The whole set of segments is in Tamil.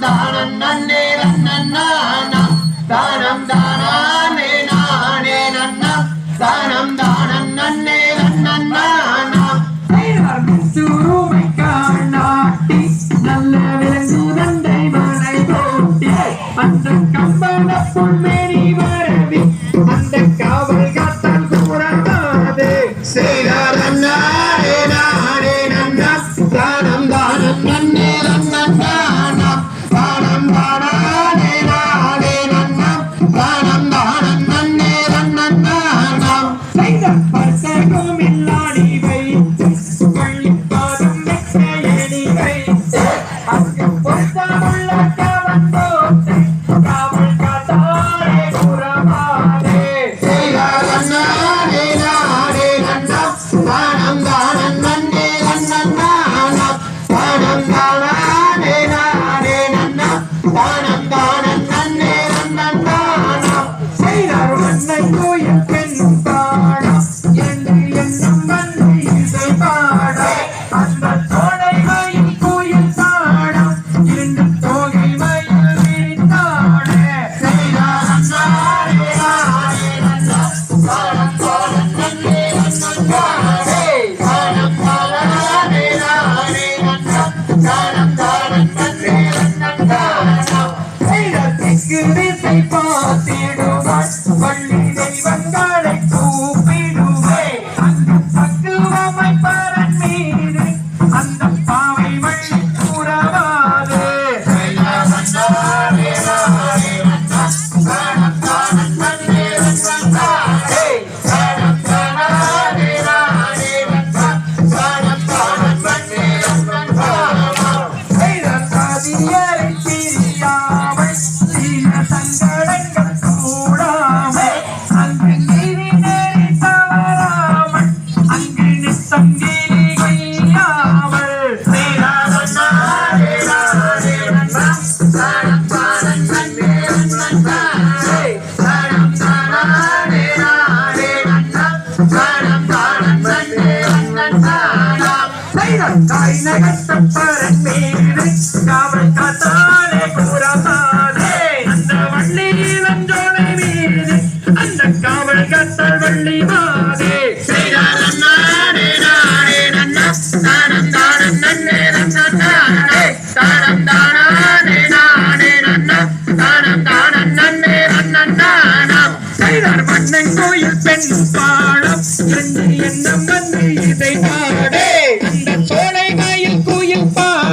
தானம் நன்னே நன்னா. தானம் தானே நானே நன்னா. தானம் தானம் நன்னே நன்னா சுருமை காணாட்டி நல்ல விலங்கு தண்டை மலை போட்டி. அந்த கம்பள பொன்மேனி தானம் தானம் நன்னே நன்னா தானம் தானே நானே நன்னா தானம் தானம் தெற்கு திசை பார்த்திடுவாள் நகத்தப்பரன் மீது காவல் காத்தாலே கூறாதே அந்த வள்ளி இளஞ்சோலை மீது அந்த காவல் காத்தால் வள்ளி மாதே மன்னன் கோயில் பெண் பாடம் என்று எண்ணம் வந்து இதை பாடே அந்த சோழ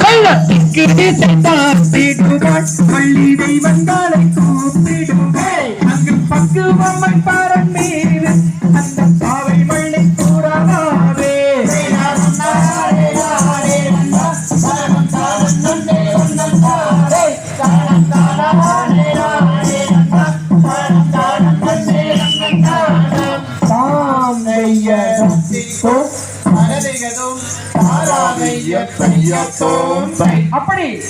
பள்ளத்துக்கு திசை பார்த்திடுவாள் பள்ளி தெய்வங்களை கூப்பிடுவே அங்கு பக்குவமை பரன் அப்படி.